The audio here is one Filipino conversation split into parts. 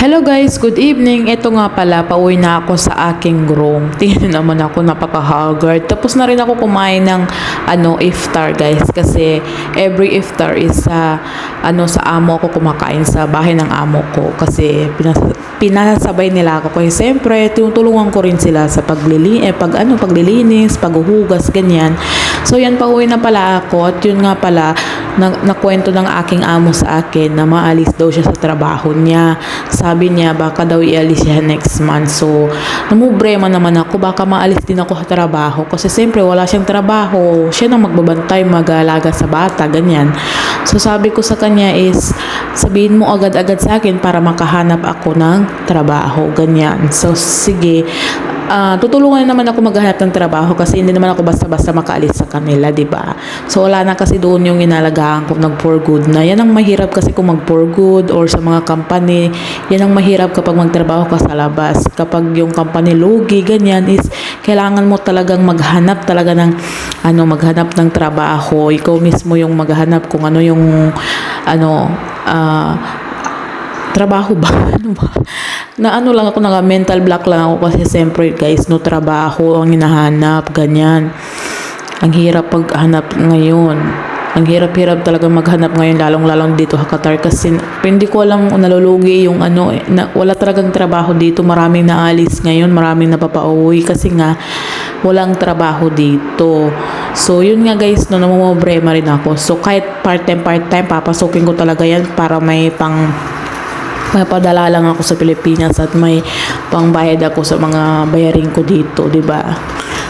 Hello guys, good evening. Ito nga pala, pauwi na ako sa aking room. Tingnan naman ako, napaka-haggard. Tapos na rin ako kumain ng ano, iftar guys. Kasi every iftar is sa, ano, sa amo ko kumakain sa bahay ng amo ko. Kasi pinas, pinasabay nila ako. Kaya siyempre, tinutulungan ko rin sila sa paglili, eh, pag, ano, paglilinis, paghuhugas, ganyan. So yan, pauwi na pala ako. At yun nga pala, na, nakwento ng aking amo sa akin na maalis daw siya sa trabaho niya. Sabi niya, baka daw ialis siya next month. So, namumbrema naman ako, baka maalis din ako sa trabaho. Kasi siyempre, wala siyang trabaho. Siya nang magbabantay, mag-aalaga sa bata, ganyan. So, sabi ko sa kanya is, sabihin mo agad-agad sa akin para makahanap ako ng trabaho, ganyan. So, sige, Ah, tutulungan naman ako maghanap ng trabaho kasi hindi naman ako basta-basta makaalis sa kanila, 'di ba? So wala na kasi doon yung inalagaan ko nag for good na. Yan ang mahirap kasi kung mag for good or sa mga company, yan ang mahirap kapag magtrabaho ka sa labas. Kapag yung company lugi ganyan is kailangan mo talagang maghanap talaga ng ano, maghanap ng trabaho. Ikaw mismo yung maghanap kung ano yung ano ah trabaho ba? Ano ba? Na ano lang ako, naga mental block lang ako kasi siyempre guys, no trabaho ang hinahanap, ganyan. Ang hirap paghanap ngayon. Ang hirap-hirap talaga maghanap ngayon lalong-lalong dito sa Qatar kasi hindi ko alam nalulugi yung ano, eh, na, wala talagang trabaho dito. Maraming naalis ngayon, maraming napapauwi kasi nga walang trabaho dito. So, yun nga guys, no, namumroblema rin ako. So, kahit part-time, part-time, papasukin ko talaga yan para may pang may padala lang ako sa Pilipinas at may pangbayad ako sa mga bayarin ko dito, 'di ba?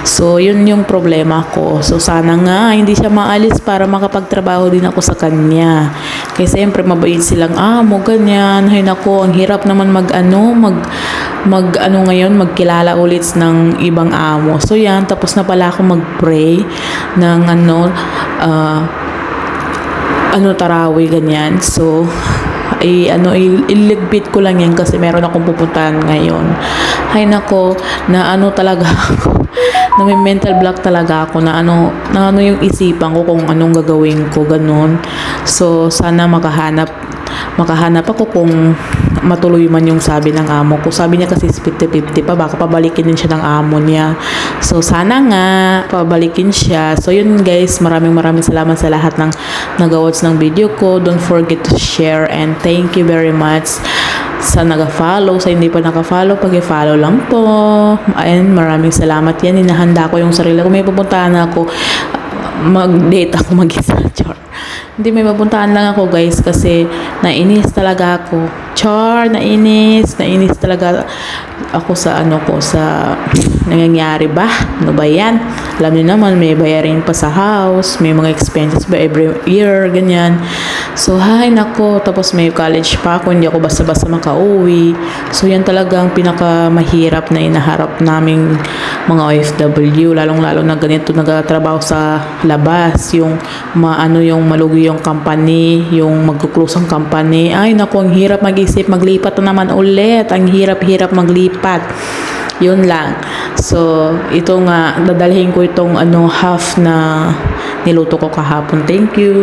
So, yun yung problema ko. So, sana nga hindi siya maalis para makapagtrabaho din ako sa kanya. Kasi siyempre mabait silang amo, ganyan. Hay nako, ang hirap naman mag ano, mag mag ano ngayon, magkilala ulit ng ibang amo. So, yan, tapos na pala ako mag-pray ng ano, ah, ano tarawih ganyan. So, ay ano i- iligbit ko lang yan kasi meron akong pupuntahan ngayon. Hay nako, na ano talaga ako. na may mental block talaga ako na ano na ano yung isipan ko kung anong gagawin ko ganun. So sana makahanap makahanap ako kung matuloy man yung sabi ng amo ko. Sabi niya kasi 50-50 pa, baka pabalikin din siya ng amo niya. So, sana nga, pabalikin siya. So, yun guys, maraming maraming salamat sa lahat ng nag-watch ng video ko. Don't forget to share and thank you very much sa nag-follow, sa hindi pa naka-follow, pag-follow lang po. And maraming salamat yan. Inahanda ko yung sarili ko. May pupuntahan ako mag-date ako mag-isa. Char. Hindi may mapuntahan lang ako guys kasi nainis talaga ako. Char, nainis. Nainis talaga ako sa ano ko sa nangyayari ba? Ano ba yan? Alam niyo naman may bayarin pa sa house, may mga expenses ba every year, ganyan. So, hay nako, tapos may college pa ako, hindi ako basta-basta makauwi. So, yan talaga ang pinakamahirap na inaharap naming mga OFW, lalong-lalo na ganito nagtatrabaho sa labas, yung maano yung malugi yung company, yung magkuklose ang company. Ay, naku, ang hirap mag-isip, maglipat na naman ulit. Ang hirap-hirap maglipat. Yun lang. So, ito nga, dadalhin ko itong ano, half na niluto ko kahapon. Thank you.